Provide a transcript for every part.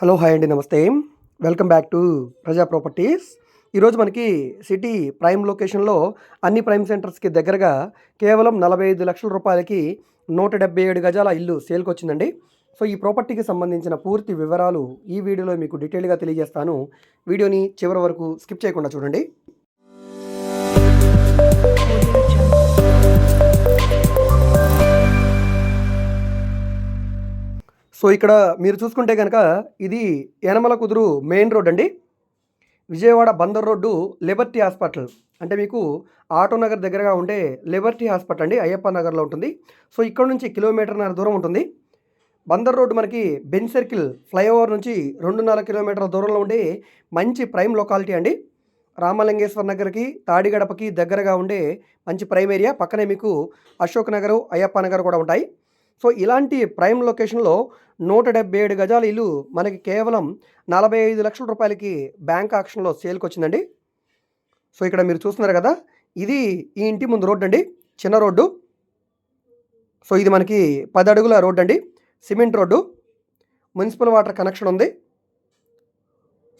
Hello hi అండి నమస్తే. Welcome back to Praja properties. ఈరోజు మనకి సిటీ ప్రైమ్ లొకేషన్లో అన్ని ప్రైమ్ సెంటర్స్కి దగ్గరగా కేవలం నలభై ఐదు లక్షల రూపాయలకి నూట డెబ్బై ఏడు గజాల ఇల్లు సేల్కి వచ్చిందండి. సో ఈ ప్రాపర్టీకి సంబంధించిన పూర్తి వివరాలు ఈ వీడియోలో మీకు డీటెయిల్గా తెలియజేస్తాను. వీడియోని చివరి వరకు స్కిప్ చేయకుండా చూడండి. సో ఇక్కడ మీరు చూసుకుంటే కనుక ఇది యనమల కుదురు మెయిన్ రోడ్ అండి. Vijayawada Bandar road Liberty hospital. అంటే మీకు ఆటో నగర్ దగ్గరగా ఉండే లిబర్టీ హాస్పిటల్ అండి అయ్యప్ప నగర్లో ఉంటుంది. సో ఇక్కడ నుంచి కిలోమీటర్న్నర దూరం ఉంటుంది. బందర్ రోడ్డు మనకి బెన్ సర్కిల్ ఫ్లైఓవర్ నుంచి రెండున్నర కిలోమీటర్ల దూరంలో ఉండే మంచి ప్రైమ్ లొకాలిటీ అండి. రామలింగేశ్వర నగర్కి తాడిగడపకి దగ్గరగా ఉండే మంచి ప్రైమ్ ఏరియా. పక్కనే మీకు అశోక్ నగరు అయ్యప్ప నగర్ కూడా ఉంటాయి. సో ఇలాంటి ప్రైమ్ లొకేషన్లో నూట డెబ్బై ఏడు గజాల ఇల్లు మనకి కేవలం నలభై ఐదు లక్షల రూపాయలకి బ్యాంక్ ఆక్షన్లో సేల్కి వచ్చిందండి సో ఇక్కడ మీరు చూస్తున్నారు కదా ఇది ఈ ఇంటి ముందు రోడ్డు అండి చిన్న రోడ్డు. సో ఇది మనకి పది అడుగుల రోడ్డు అండి cement road municipal water connection ఉంది.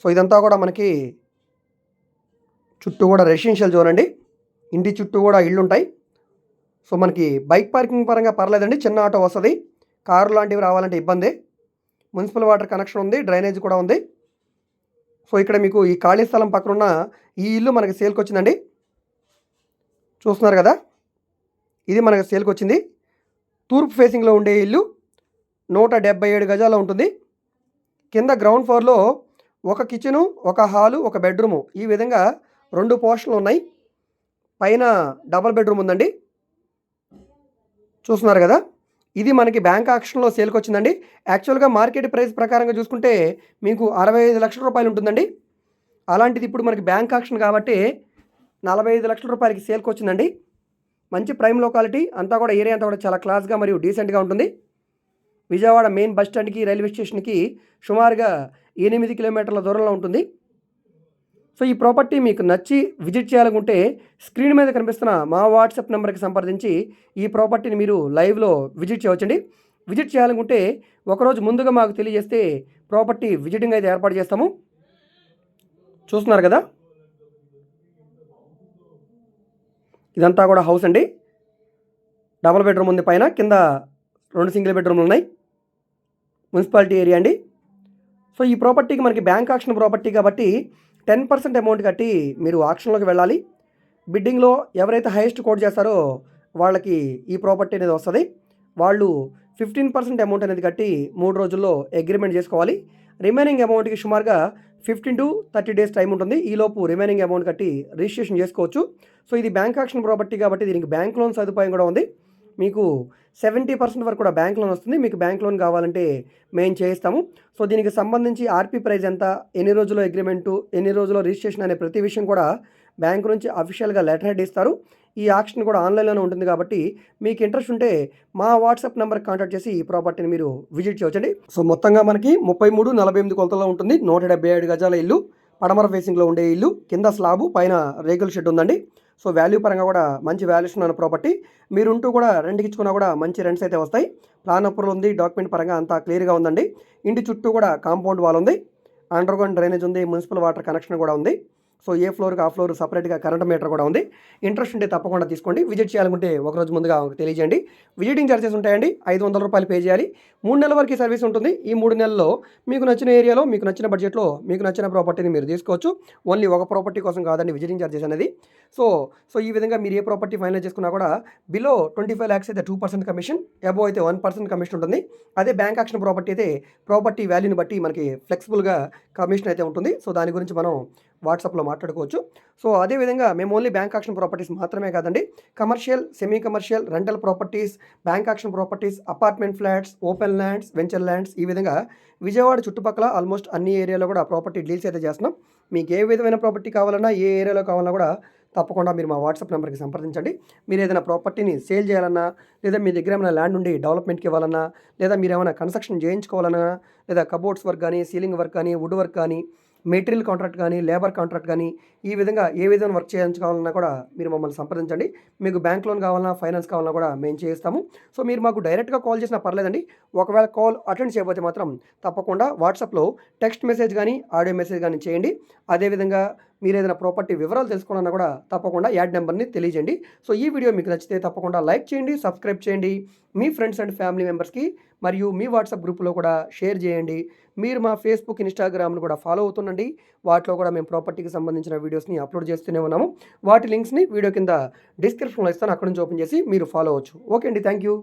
సో ఇదంతా కూడా మనకి చుట్టూ కూడా రెసిడెన్షియల్ జోన్ అండి. ఇంటి చుట్టూ కూడా ఇళ్ళు ఉంటాయి సో మనకి బైక్ పార్కింగ్ పరంగా పర్లేదండి చిన్న ఆటో వస్తుంది. కారు లాంటివి రావాలంటే ఇబ్బంది. మున్సిపల్ వాటర్ కనెక్షన్ ఉంది డ్రైనేజ్ కూడా ఉంది. సో ఇక్కడ మీకు ఈ ఖాళీ స్థలం పక్కన ఉన్న ఈ ఇల్లు మనకి సేల్కి వచ్చిందండి. చూస్తున్నారు కదా? ఇది మనకి సేల్కి వచ్చింది. తూర్పు ఫేసింగ్లో ఉండే ఇల్లు నూట డెబ్బై ఏడు గజాల ఉంటుంది. కింద గ్రౌండ్ ఫ్లోర్లో ఒక కిచెను ఒక హాలు ఒక బెడ్రూము. ఈ విధంగా రెండు పోర్షన్లు ఉన్నాయి. పైన డబల్ బెడ్రూమ్ ఉందండి. చూస్తున్నారు కదా? ఇది మనకి బ్యాంక్ ఆక్షన్లో సేల్కి వచ్చిందండి యాక్చువల్గా మార్కెట్ ప్రైస్ ప్రకారంగా చూసుకుంటే మీకు అరవై ఐదు లక్షల రూపాయలు ఉంటుందండి. అలాంటిది ఇప్పుడు మనకి బ్యాంక్ ఆక్షన్ కాబట్టి నలభై ఐదు లక్షల రూపాయలకి సేల్కి వచ్చిందండి మంచి ప్రైమ్ లొకాలిటీ అంతా కూడా ఏరియా అంతా కూడా చాలా క్లాస్గా మరియు డీసెంట్గా ఉంటుంది. విజయవాడ మెయిన్ బస్ స్టాండ్కి రైల్వే స్టేషన్కి సుమారుగా ఎనిమిది కిలోమీటర్ల దూరంలో ఉంటుంది. సో ఈ ప్రాపర్టీ మీకు నచ్చి విజిట్ చేయాలనుకుంటే స్క్రీన్ మీద కనిపిస్తున్న మా వాట్సాప్ నెంబర్కి సంప్రదించి ఈ ప్రాపర్టీని మీరు లైవ్లో విజిట్ చేయవచ్చండి. విజిట్ చేయాలనుకుంటే ఒకరోజు ముందుగా మాకు తెలియజేస్తే ప్రాపర్టీ విజిటింగ్ అయితే ఏర్పాటు చేస్తాము. చూస్తున్నారు కదా? ఇదంతా కూడా హౌస్ అండి. డబుల్ బెడ్రూమ్ ఉంది పైన కింద రెండు సింగిల్ బెడ్రూమ్లు ఉన్నాయి. మున్సిపాలిటీ ఏరియా అండి. సో ఈ ప్రాపర్టీకి మనకి బ్యాంక్ ఆక్షన్ ప్రాపర్టీ కాబట్టి టెన్ పర్సెంట్ అమౌంట్ కట్టి మీరు ఆక్షన్లోకి వెళ్ళాలి. బిడ్డింగ్లో ఎవరైతే హైయెస్ట్ కోట్ చేస్తారో వాళ్ళకి ఈ ప్రాపర్టీ అనేది వస్తుంది. వాళ్ళు ఫిఫ్టీన్ పర్సెంట్ అమౌంట్ అనేది కట్టి మూడు రోజుల్లో అగ్రిమెంట్ చేసుకోవాలి. రిమైనింగ్ అమౌంట్కి సుమారుగా fifteen to thirty days time ఉంటుంది. ఈలోపు రిమైనింగ్ అమౌంట్ కట్టి రిజిస్ట్రేషన్ చేసుకోవచ్చు. సో ఇది బ్యాంక్ ఆక్షన్ ప్రాపర్టీ కాబట్టి దీనికి బ్యాంక్ లోన్ సదుపాయం కూడా ఉంది. మీకు సెవెంటీ పర్సెంట్ వరకు కూడా బ్యాంక్ లోన్ వస్తుంది. మీకు బ్యాంక్ లోన్ కావాలంటే మేము చేయిస్తాము. సో దీనికి సంబంధించి ఆర్పీ ప్రైస్ ఎంత ఎన్ని రోజుల్లో అగ్రిమెంటు ఎన్ని రోజుల్లో రిజిస్ట్రేషన్ అనే ప్రతి విషయం కూడా బ్యాంక్ నుంచి అఫీషియల్గా లెటర్ హెడ్ ఇస్తారు. ఈ ఆక్షన్ కూడా ఆన్లైన్లోనే ఉంటుంది కాబట్టి మీకు ఇంట్రెస్ట్ ఉంటే మా వాట్సాప్ నెంబర్ కాంటాక్ట్ చేసి ఈ ప్రాపర్టీని మీరు విజిట్ చేయవచ్చండి సో మొత్తంగా మనకి ముప్పై మూడు నలభై ఎనిమిది కొలతలో ఉంటుంది. నూట డెబ్బై ఏడు గజాల ఇల్లు. పడమర ఫేసింగ్లో ఉండే ఇల్లు. కింద స్లాబు పైన రేకుల షెడ్ ఉందండి. సో వాల్యూ పరంగా కూడా మంచి వాల్యూషన్ ఉన్న ప్రాపర్టీ మీరుంటూ కూడా రెంట్కి ఇచ్చుకున్నా కూడా మంచి రెంట్స్ అయితే వస్తాయి. ప్లాన్ అప్రూవల్ ఉంది డాక్యుమెంట్ పరంగా అంతా క్లియర్గా ఉందండి. ఇంటి చుట్టూ కూడా కాంపౌండ్ వాల్ ఉంది. అండర్గ్రౌండ్ డ్రైనేజ్ ఉంది మున్సిపల్ వాటర్ కనెక్షన్ కూడా ఉంది. సో ఏ ఫ్లోర్కి ఆ ఫ్లోర్ సపరేట్గా కరెంట్ మీటర్ కూడా ఉంది. ఇంట్రెస్ట్ ఉంటే తప్పకుండా తీసుకోండి. విజిట్ చేయాలనుకుంటే ఒకరోజు ముందుగా తెలియజేయండి. విజిటింగ్ ఛార్జెస్ ఉంటాయండి. ఐదు వందల రూపాయలు పే చేయాలి. మూడు నెలల వరకు సర్వీస్ ఉంటుంది. ఈ మూడు నెలల్లో మీకు నచ్చిన ఏరియాలో మీకు నచ్చిన బడ్జెట్లో మీకు నచ్చిన ప్రాపర్టీని మీరు తీసుకోవచ్చు. ఓన్లీ ఒక ప్రాపర్టీ కోసం కాదండి విజిటింగ్ ఛార్జెస్ అనేది. సో సో ఈ విధంగా మీరు ఏ ప్రాపర్టీ ఫైనల్ చేసుకున్నా కూడా బిలో ట్వంటీ ఫైవ్ ల్యాక్స్ అయితే టూ పర్సెంట్ కమిషన్ అబో అయితే వన్ పర్సెంట్ కమిషన్ ఉంటుంది. అదే బ్యాంక్ యాక్షన్ ప్రాపర్టీ అయితే ప్రాపర్టీ వాల్యూని బట్టి మనకి ఫ్లెక్సిబుల్గా కమిషన్ అయితే ఉంటుంది. సో దాని గురించి మనం వాట్సాప్లో మాట్లాడుకోవచ్చు. సో అదేవిధంగా మేము ఓన్లీ బ్యాంక్ ఆక్షన్ ప్రాపర్టీస్ మాత్రమే కాదండి. Commercial semi commercial rental properties bank auction properties apartment flats open lands venture lands ఈ విధంగా విజయవాడ చుట్టుపక్కల ఆల్మోస్ట్ అన్ని ఏరియాలో కూడా ప్రాపర్టీ డీల్స్ అయితే చేస్తున్నాం. మీకు ఏ విధమైన ప్రాపర్టీ కావాలన్నా ఏ ఏరియాలో కావాలన్నా కూడా తప్పకుండా మీరు మా వాట్సాప్ నెంబర్కి సంప్రదించండి. మీరు ఏదైనా ప్రాపర్టీని సేల్ చేయాలన్నా లేదా మీ దగ్గర ఏమైనా ల్యాండ్ ఉండి డెవలప్మెంట్కి ఇవ్వాలన్నా లేదా మీరు ఏమైనా కన్స్ట్రక్షన్ చేయించుకోవాలన్నా లేదా కబోర్డ్స్ వర్క్ కానీ సీలింగ్ వర్క్ కానీ వుడ్ వర్క్ కానీ మెటీరియల్ కాంట్రాక్ట్ కానీ లేబర్ కాంట్రాక్ట్ కానీ ఈ విధంగా ఏ విధంగా వర్క్ చేయించుకోవాలన్నా కూడా మీరు మమ్మల్ని సంప్రదించండి. మీకు బ్యాంక్ లోన్ కావాలన్నా ఫైనాన్స్ కావాలన్నా కూడా మేము చేయిస్తాము. సో మీరు మాకు డైరెక్ట్గా కాల్ చేసినా పర్లేదండి. ఒకవేళ కాల్ అటెండ్ చేయకపోతే మాత్రం తప్పకుండా వాట్సాప్లో టెక్స్ట్ మెసేజ్ కానీ ఆడియో మెసేజ్ కానీ చేయండి. అదేవిధంగా మీరు ఏదైనా ప్రాపర్టీ వివరాలు తెలుసుకోవాలన్నా కూడా తప్పకుండా యాడ్ నెంబర్ని తెలియజేయండి. సో ఈ వీడియో మీకు నచ్చితే తప్పకుండా లైక్ చేయండి సబ్స్క్రైబ్ చేయండి. మీ ఫ్రెండ్స్ అండ్ ఫ్యామిలీ మెంబర్స్కి మరియు మీ వాట్సాప్ గ్రూప్లో కూడా షేర్ చేయండి. మీరు మా ఫేస్బుక్ ఇన్స్టాగ్రామ్ను కూడా ఫాలో అవుతుండండి. వాటిలో కూడా మేము ప్రాపర్టీకి సంబంధించిన వీడియోస్ని అప్లోడ్ చేస్తూనే ఉన్నాము. వాటి లింక్స్ని వీడియో కింద డిస్క్రిప్షన్లో ఇస్తాను. అక్కడ నుంచి ఓపెన్ చేసి మీరు ఫాలో అవచ్చు ఓకే అండి. Thank you.